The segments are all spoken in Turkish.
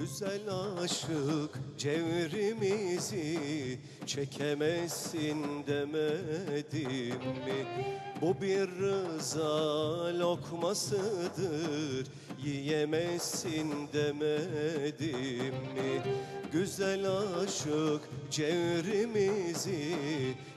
Güzel aşık cevrimizi çekemezsin demedim mi? Bu bir rıza lokmasıdır yiyemezsin demedim mi? Güzel aşık cevrimizi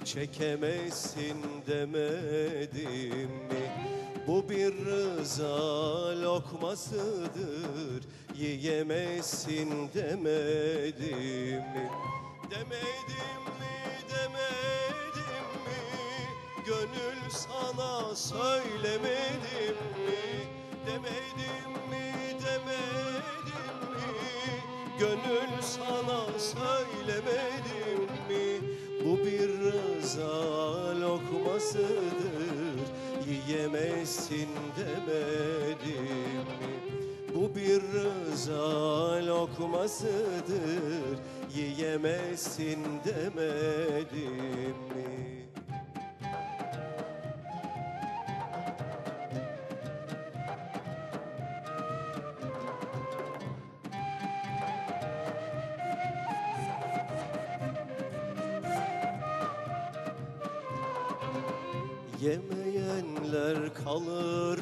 çekemezsin demedim mi? Bu bir rıza lokmasıdır Yiyemezsin demedim mi? Demedim mi, demedim mi? Gönül sana söylemedim mi? Demedim mi, demedim mi? Gönül sana söylemedim mi? Bu bir rıza lokmasıdır Yiyemezsin demedim mi? Bu bir rıza lokmasıdır Yiyemezsin demedim mi? Yemeyenler kalır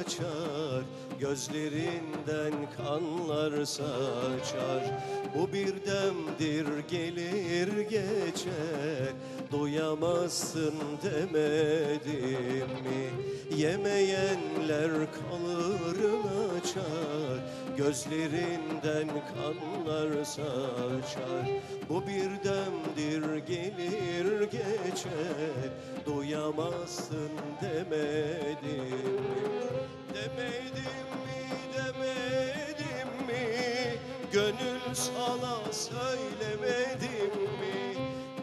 açar Gözlerinden kanlar saçar. Bu bir demdir gelir geçer. Doyamazsın demedim mi? Yemeyenler kalır açar Gözlerinden kanlar saçar. Bu bir demdir gelir geçer Doyamazsın demedim mi? Demedim mi demedim mi? Gönül sana söylemedim mi?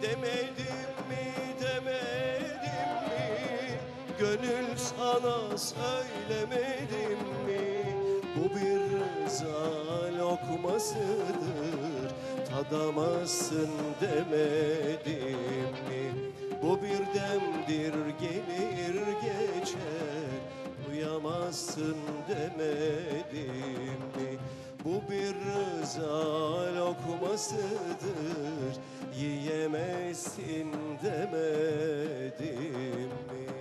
Demedim mi demedim mi? Gönül sana söylemedim mi Bu bir rıza lokmasıdır Tadamazsın demedim mi? Bu bir demdir gelir geçer Duyamazsın demedim mi? Bu bir rıza lokmasıdır Yiyemezsin demedim mi